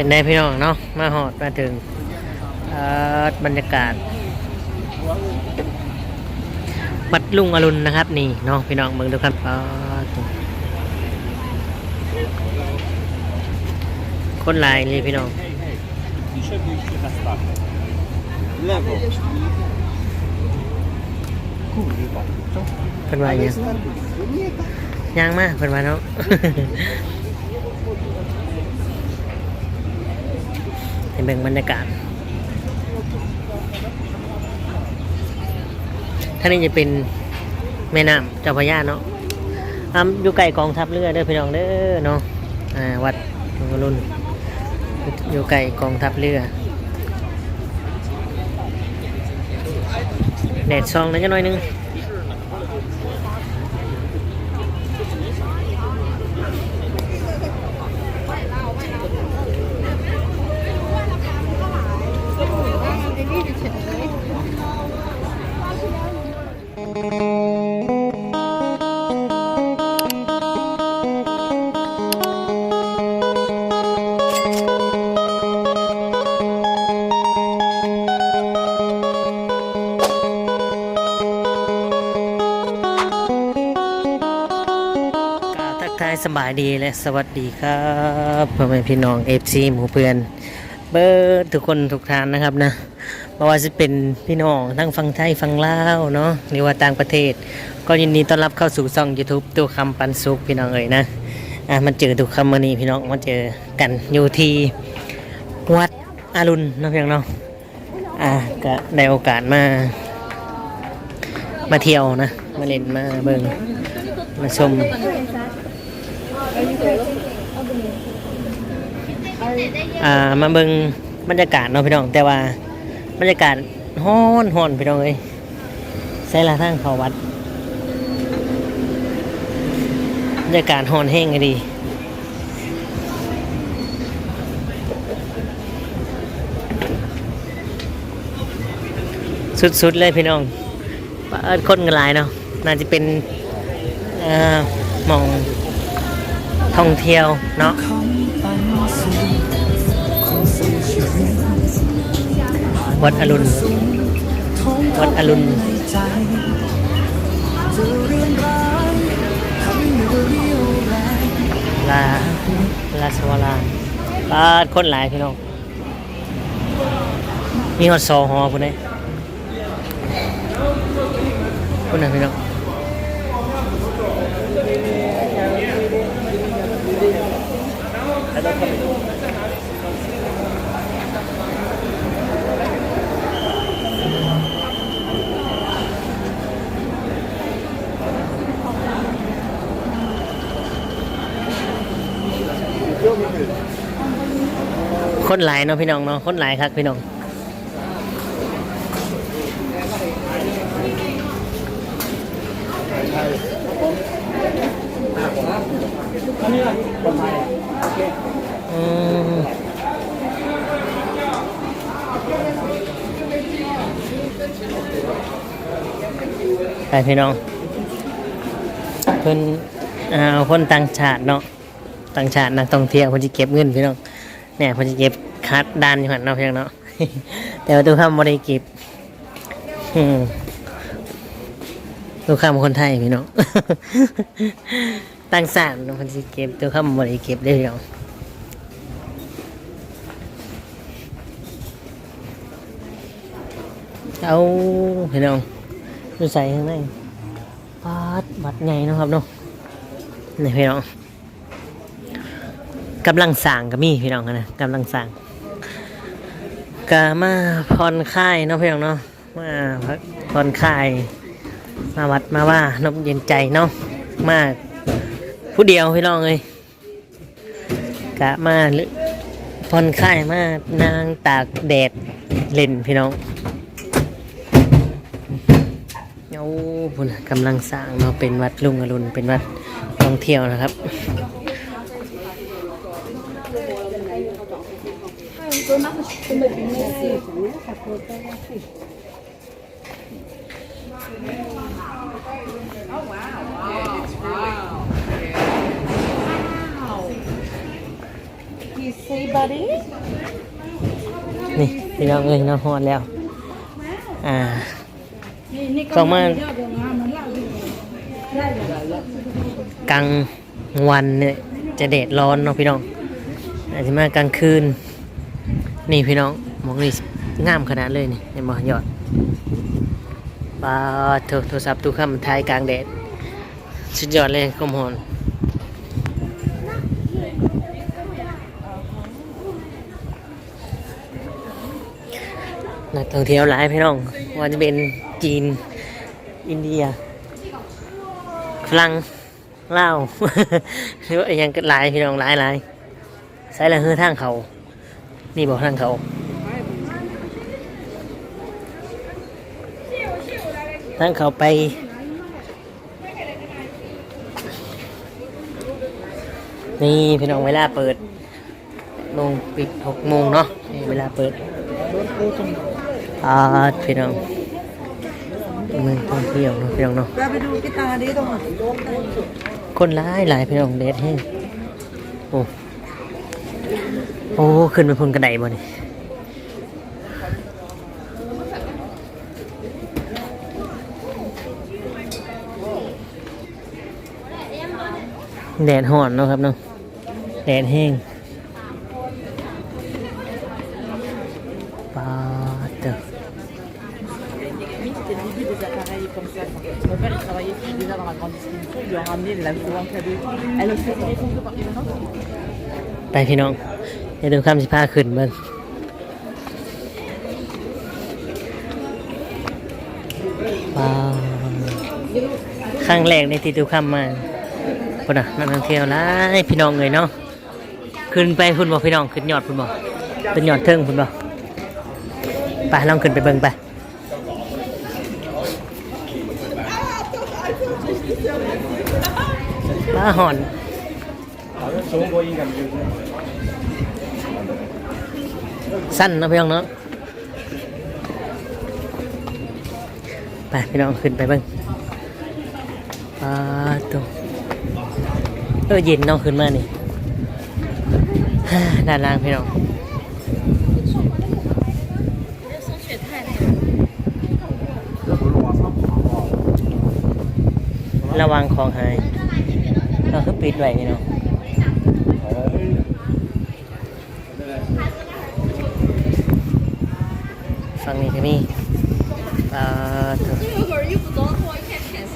เป็นได้พี่น้องเนาะมาหอดมาถึงบรรยากาศวัดลุงอรุณนะครับ นี่เนาะพี่น้องเมืองดูครับคนลายเลยพี่น้อง Lewo. เพิ่นว่าอย่างย่างมากเพิ่นว่าเนาะ ให้ เบิ่งบรรยากาศท่านี้จะเป็นแม่น้ำเจ้าพระยาเนาะอ่าอยู่ใกล้กองทัพเรือเด้อพี่น้องเด้อเนาะอ่าวัดหลวงรุณอยู่ใกล้กองทัพเรือแดดซองนั้นจะน้อยหนึงายสบายดีและสวัสดีครับพ่อแม่พี่น้องเอฟซีหมู่เพื่อน เบิร์ทุกคนทุกท่านนะครับนะไม่ว่าจะเป็นพี่น้องทั้งฟังไทยฟังลาวเนาะหรือว่าต่างประเทศ ก็ยินดีต้อนรับเข้าสู่ช่อง YouTube ตัวคำปันสุขพี่น้องเอ๋ยนะอะมันเจอทุกคำวันนี้พี่น้องมาเจอกันอยู่ที่วัดอรุณนาะพี่น้องเนาะอะก็ได้โอกาสมา มาเที่ยวนะ มาเล่นมาเบิ่งมาชม อ่ามาเบิ่งบรรยากาศเนาะพี่น้อง แต่ว่าบรรยากาศฮ้อนฮ้อนพี่น้องเอ้ยใส่ละทางเขาวัดบรรยากาศฮ้อนแห้งก็ดีสุดๆเลยพี่น้องเปิดคนกันหลายเนาะ น่าจะเป็นอ่อหมองท่องเที่ยวเนาะ วัดอรุณ วัดอรุณลาลาสวาลาลาดคนหลายพี่น้อง มีหอดซอหอพุ่นเลยพุ่นนะพี่น้อง คนหลายเนาะพี่น้องเนาะคนหลายครับพี่น้องอืมไปพี่น้อง เพิ่นอ่าเอาคนต่างชาติเนาะต่างชาตินักท่องเที่ยวเพิ่เก็บเงินพี่น้อง เนี่ยเพิ่นสิเก็บคัดด้านอยู่หันเนาะพี่น้องเนาะแต่ว่าตัวคำบ่ได้เก็บอืมตัวคำคนไทยพี่น้องต่างชาติเนาะเพิ่นสิเก็บตัวคำบ่ได้เก็บได้อพี่น้องเอาพี่น้องดูใส่ข้างในปาดบัดใหญ่เนะครับเนาะนี่พี่น้อง กำลังสั่งก็มีพี่น้องนะกำลังสั่งก็มาผ่อนคลายเนาะพี่น้องเนาะมาผ่อนคลายมาวัดมาว่านมเย็นใจเนาะมาผู้เดียวพี่น้องเลยกะมาผ่อนคลายมานางตากแดดเล่นพี่น้องเอาพุ่นกำลังสร้างเนาะเป็นวัดลุงอรุณเป็นวัดท่องเที่ยวนะครับ นี่พี่น้องเอ้ยน้องฮอดแล้ว อ่านี่นี่ก็ประมาณเอะกว่าน้ำมันเล่าอยู่ได้เลยกลางวันเนี่ยจะแดดร้อนเนาะพี่น้องอาจจะมากลางคืน นี่พี่น้องมองนี่งามขนาดเลยนี่เห็นบ่ยอดปลาโทรโทรศัพท์ตู้ข้ามท้ายกลางแดดสุดยอดเลยกมหอนนักท่องเที่ยวหลายพี่น้องว่าจะเป็นจีน อินเดียฝรั่งลาวหรือว่าอิหยังหลายพี่น้องหลายหลายใส่ละเฮือทางเขา นี่บอกทางเขาทางเขาไป นี่พี่น้องเวลาเปิดโมงปิดหกโมงเนาะนี่เวลาเปิดอ่าพี่น้องเมืองท่องเที่ยวเนาะพี่น้องเนาะไปดูกีตาร์ดิตรงไหนคนร้ายหลายพี่น้องเดดแห้งโอ้โโอ้ขึ้นไปพนกระไดบ่นี่แดดห่อนเนาะครับเนาะแดดแห้งปาเตอร์ไปพี่น้อง เดี๋ยวดูคสิพาขึ้นมันว้าวคงแรกในที่ดูคำมาคนอะนักท่องเที่ยวร้าพี่น้องเลยเนาะขึ้นไปคุณบอกพี่น้องขึ้นยอดคุณบอกเป็นยอดเทิงคุณบอกไปลองขึ้นไปเบิ่งไปป้าหอนสูงกว่ายิ่งกัน เนาะพี่น้องเนาะไปพี่น้องขึ้นไปบ้างอ่าตัวเออเย็นเนาะขึ้นมานี่ฮ่าด้านล่างพี่น้องระวังของหายเราคือปิดไว้พี่น้อง ฝั่งนี้ก็มีอ่าตัว 这个有会儿衣服都脱一片片上，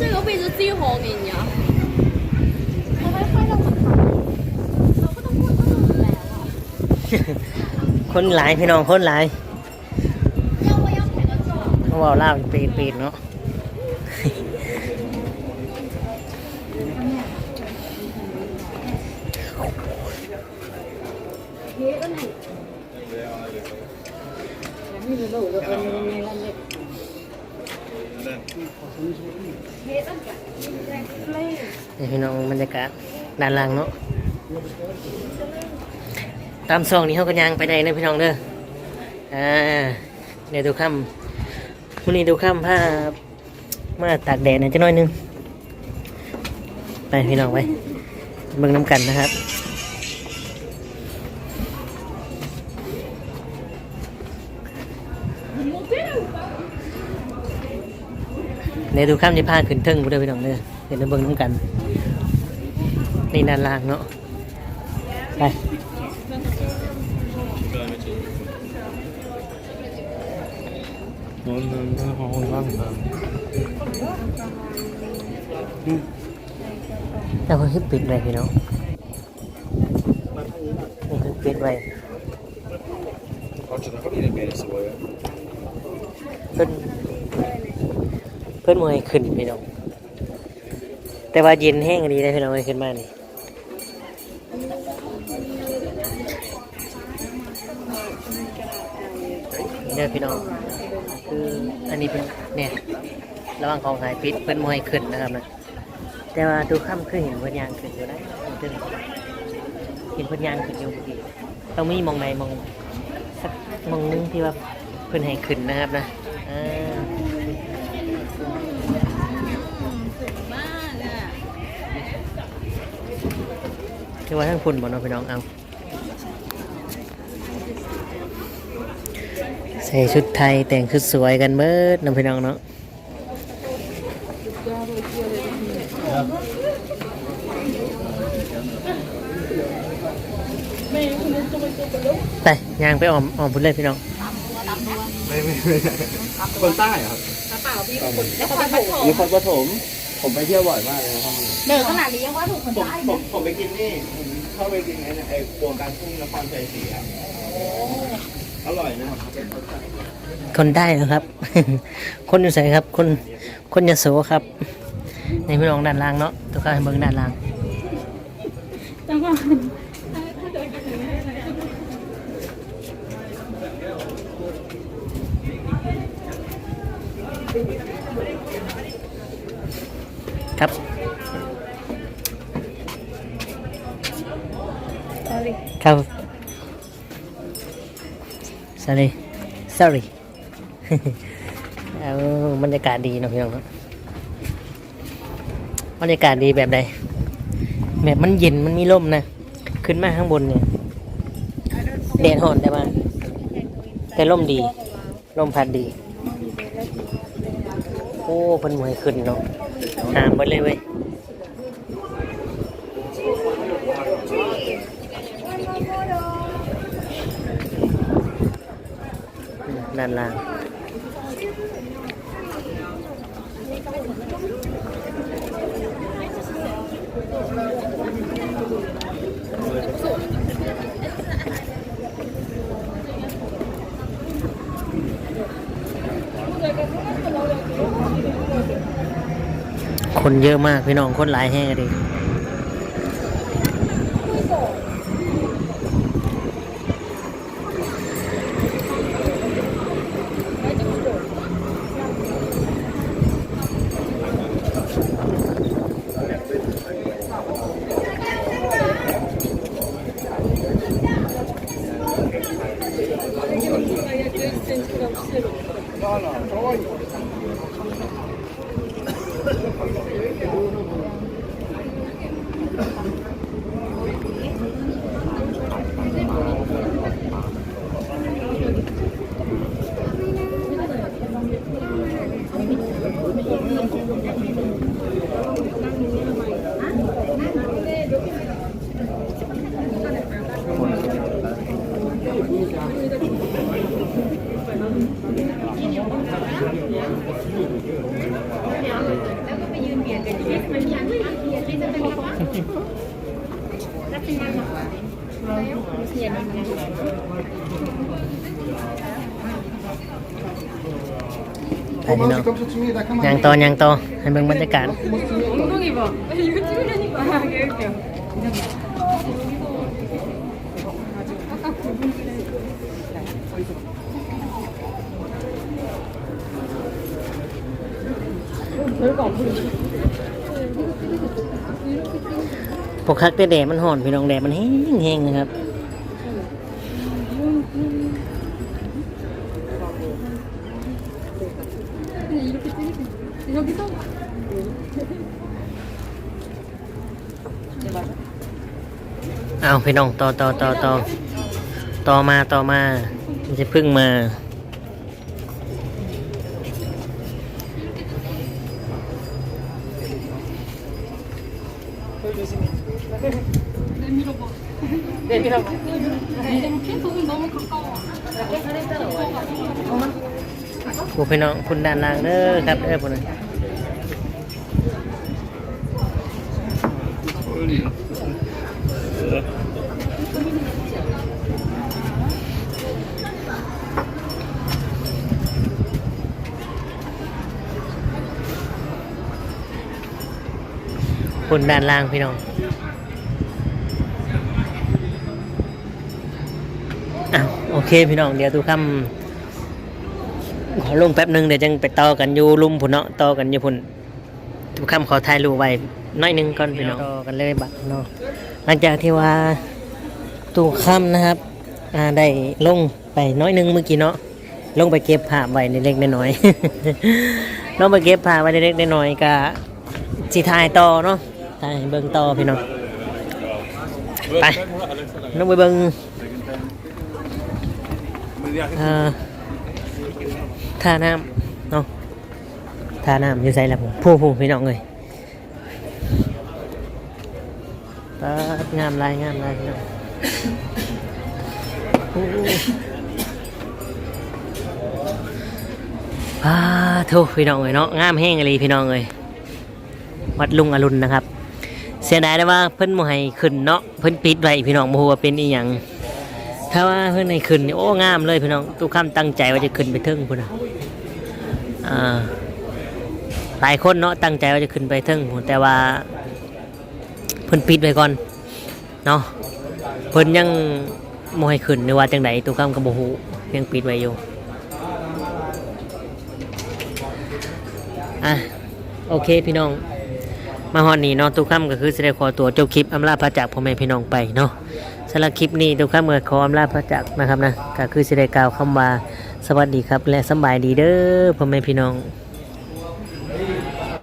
这个位置最好给你啊。我还拍到我看，我不能过这种来了。 คนหลายพี่น้องคนหลาย 要不要拍个照？ เขาบอกเล่าปีนปีนเนาะ นี่พี่น้องบรรยากาศด้านล่างเนาะตามซองนี้เขาก็ยางไปได้นะพี่น้องเด้ออ่าเดี๋ยวดูค่ำวันนี้ดูค่ำผ้ามาตากแดดหน่อยจะน้อยหนึง ไปพี่น้องไปเบิ่งน้ำกันนะครับ ดี๋ยวดูข้ามในผ้าขึ้นทึ่งเด้อพี่น้องเด้อเดี๋ยวเราเบิ่งน้ำกันนี่ด้านล่างเนาะไปนู้นนู้นของคนบ้างเหมือนกันแล้วก็คือปิดไว้พี่น้องคือปิดไว้เป็น พิ่นมวยขึ้นพี่น้อง แต่ว่าเย็นแห้งดีได้พี่น้องเอ้ยขึ้นมานี่เนี่ยพี่น้องคืออันนี้เป็นเนี่ยระว่างของหายปิดเพิ่นมวยขึ้นนะครับนะแต่ว่าดูค่ำคือเห็นพิ่นยางขึ้นอยู่นะเพิ่นเห็นพิ่นยางขึ้นอยู่พอดีต้องมีมองไหนมองสักมองนึงที่ว่าเพิ่นให้ขึ้นนะครับนะ ที่ว่าทั้งคุณบ่เนาะพี่น้องเอาใส่ชุดไทยแต่งชุดสวยกันเบิดน้องพี่น้องเนาะไปยางไปออมออมพุ่นเลยพี่น้องไม่ไม่คนใต้ครับเปล่าพี่คนนครปฐมนครปฐม ผมไปเที่ยวบ่อยมากเลยนะครับเหนือขนาดนี้ยังว่าถูกคนผมได้ผมผมไปกินนี่ผมเข้าไปกินไอ้เนี่ยไอ้ครัวกลางทุ่งนครชัยศรีอะอร่อยนะครับเป็นคนใต้คนได้นะครับ คนอยู่ใส่ครับ คน คนยโสครับ ในพี่น้องด้านล่างเนาะตัวข้าให้เบิ่งด้านล่าง จังหวะ ครับ sorry sorry บรรยากาศดีเนาะพี่น้องบรรยากาศดีแบบใดแบบมันเย็นมันมีลมนะ ขึ้นมาข้างบนเนี่ยแดดหอนแต่ว่าแต่ลมดีลมพัดดี โอ้เพิ่นมวยขึ้นเนาะหามไปเลยเว้ย ด้านล่างคนเยอะมากพี่น้องคนหลายแห้งเลย cũng không cũng không ไปน้องยังตยังโตให้เบิ่งบรรยากาศพวกคักแต่แดดมันห่อนพี่น้องแดดมันแห้งๆนะครับ 여기서 เอาพี่น้องต่อต่อต่อต่อต่อมาต่อมามันจะพึ่งมา ผู้พี่น้องคุณด้านลางเด้อครับเด้อพุ่นคุณด้านล่างพี่น้องอ้าโอเคพี่น้องเดี๋ยวทุกคำ ลงแป๊บหนึงเดี๋ยวจังไปต่อกันอยู่ลุมพุ่นเนาะต่อกันอยู่พุ่นทุกคำขอถ่ายรูปไว้หน้อยหนึงก่อนพี่น้องต่อกันเลยบัดเนาะหลังจากที่ว่าตู้ค่ำนะครับอ่าได้ลงไปน้อยหนึงเมื่อกี้เนาะลงไปเก็บผ้าไว้เล็กๆน้อยๆลงไปเก็บผ้าไว้เล็กๆน้อยๆก็สิถ่ายต่อเนาะถ่ายให้เบิ่งต่อพี่น้องไปลงไปเบิ่งเอ่อ ท่าน้ำเนาะท่าน้ำอยู่ใส่ละผมผู้ผู้พี่น้องเลยปาดงามลายงามลายพี่น้องโอ้ปาดโทพี่น้องเลยเนาะงามแห้งเลยพี่น้องเลยวัดลุงอรุณนะครับ เสียดายได้ว่าเพิ่นบ่ให้ขึ้นเนาะเพิ่นปิดไว้พี่น้องบ่ฮู้ว่าเป็นอีหยังถ้าว่าเพิ่นให้ขึ้นนี่โอ้งามเลยพี่น้องทุกคำตั้งใจว่าจะขึ้นไปเทิงพุ่นน่ะ หลายคนเนาะตั้งใจว่าจะขึ้นไปเทิงแต่ว่าเพิ่นปิดไว้ก่อนเนาะเพิ่นยังบ่ให้ขึ้นหรือว่าจังไดทุกคำก็บ่ฮู้ยังปิดไว้อยู่อะโอเคพี่น้อง มาฮอนนี้เนาะทุกค่ำก็คือแสไดงขอตัวจบคลิปอำลาพระจากพ่อแม่พี่น้องไปเนาะ สำหรับคลิปนี้ทุกค่ำเมื่อขออำลาพระจักนะครับนะก็คือแสได้กล่าวคำว่าสวัสดีครับ และสบายดีเด้อพ่อแม่พี่น้อง